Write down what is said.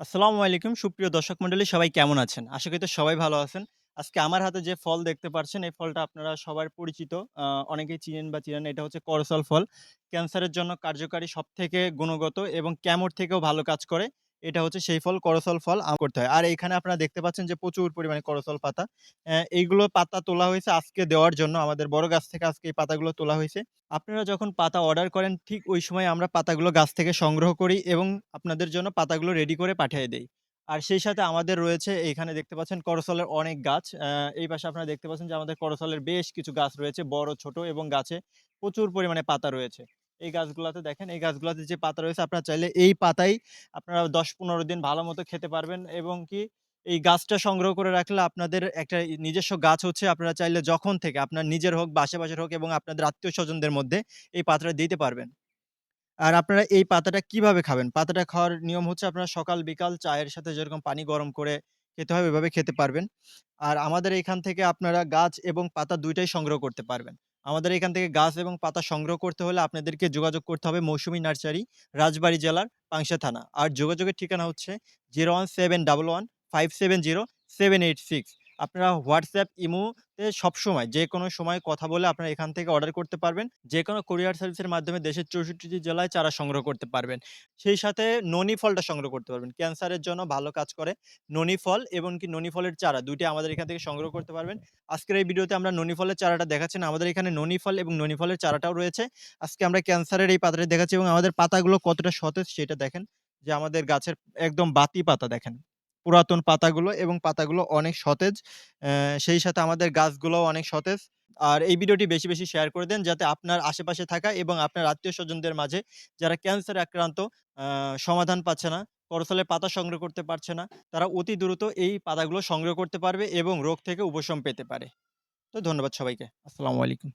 আসসালামু আলাইকুম সুপ্রিয় দর্শক মণ্ডলী, সবাই কেমন আছেন? আশা করি তো সবাই ভালো আছেন। আজকে আমার হাতে যে ফল দেখতে পাচ্ছেন এই ফলটা আপনারা সবার পরিচিত। অনেকেই চিনেন বা চিনেন এটা হচ্ছে করসল ফল। ক্যান্সারের জন্য কার্যকারী সবথেকে গুণগত এবং ক্যামোর থেকেও ভালো কাজ করে। এটা হচ্ছে সেই ফল করসল ফল আ করতে হয়। আর এখানে আপনারা দেখতে পাচ্ছেন যে প্রচুর পরিমাণে করসল পাতা। এইগুলো পাতা তোলা হয়েছে আজকে দেওয়ার জন্য। আমাদের বড় গাছ থেকে আজকে এই পাতাগুলো তোলা হয়েছে আপনারা যখন পাতা অর্ডার করেন ঠিক ওই সময় আমরা পাতাগুলো গাছ থেকে সংগ্রহ করি এবং আপনাদের জন্য পাতাগুলো রেডি করে পাঠিয়ে দেই। আর সেই সাথে আমাদের রয়েছে এইখানে দেখতে পাচ্ছেন করসলের অনেক গাছ। এই পাশে আপনারা দেখতে পাচ্ছেন যে আমাদের করসলের বেশ কিছু গাছ রয়েছে বড়, ছোট এবং গাছে প্রচুর পরিমাণে পাতা রয়েছে। এই গাছগুলাতে দেখেন, এই গাছগুলাতে যে পাতা রয়েছে, আপনারা চাইলে এই পাতাই আপনারা দশ পনেরো দিন ভালো মতো খেতে পারবেন এবং কি এই গাছটা সংগ্রহ করে রাখলে আপনাদের একটা নিজস্ব গাছ হচ্ছে, আপনারা চাইলে যখন থেকে আপনার নিজের হোক বা আশেপাশের হোক এবং আপনাদের আত্মীয় স্বজনদের মধ্যে এই পাতাটা দিতে পারবেন। আর আপনারা এই পাতাটা কীভাবে খাবেন? পাতাটা খাওয়ার নিয়ম হচ্ছে আপনারা সকাল, বিকাল চায়ের সাথে যেরকম পানি গরম করে খেতে হয়, ওইভাবে খেতে পারবেন। আর আমাদের এখান থেকে আপনারা গাছ এবং পাতা দুইটাই সংগ্রহ করতে পারবেন। আমাদের এখান থেকে গাছ এবং পাতা সংগ্রহ করতে হলে আপনাদেরকে যোগাযোগ করতে হবে মৌসুমী নার্সারি, রাজবাড়ি জেলার পাংশা থানা। আর যোগাযোগের ঠিকানা হচ্ছে 01711570786 আপনারা হোয়াটসঅ্যাপ, ইমোতে সবসময়, যেকোনো সময় কথা বলে আপনারা এখান থেকে অর্ডার করতে পারবেন। যে কোনো কুরিয়ার সার্ভিসের মাধ্যমে দেশের ৬৪ টি জেলায় চারা সংগ্রহ করতে পারবেন। সেই সাথে ননি ফলটা সংগ্রহ করতে পারবেন। ক্যান্সারের জন্য ভালো কাজ করে ননি ফল এবং কি ননি ফলের চারা ২ টি আমাদের এখান থেকে সংগ্রহ করতে পারবেন। আজকের এই ভিডিওতে আমরা ননি ফলের চারাটা দেখাচ্ছি। আমাদের এখানে ননি ফল এবং ননি ফলের চারাটাও রয়েছে। আজকে আমরা ক্যান্সারের এই পাতাটা দেখাচ্ছি এবং আমাদের পাতাগুলো কতটা সতেজ সেটা দেখেন। যে আমাদের গাছের একদম বাতি পাতা দেখেন। পুরাতন পাতাগুলো এবং পাতাগুলো অনেক সতেজ। সেই সাথে আমাদের গাছগুলোও অনেক সতেজ। আর এই ভিডিওটি বেশি, বেশি শেয়ার করে দেন যাতে আপনার আশেপাশে থাকা এবং আপনার আত্মীয় স্বজনদের মাঝে যারা ক্যান্সারে আক্রান্ত সমাধান পাচ্ছে না, করসলের পাতা সংগ্রহ করতে পারছে না, তারা অতি দ্রুত এই পাতাগুলো সংগ্রহ করতে পারবে এবং রোগ থেকে উপশম পেতে পারে। তো ধন্যবাদ সবাইকে। আসসালামু আলাইকুম।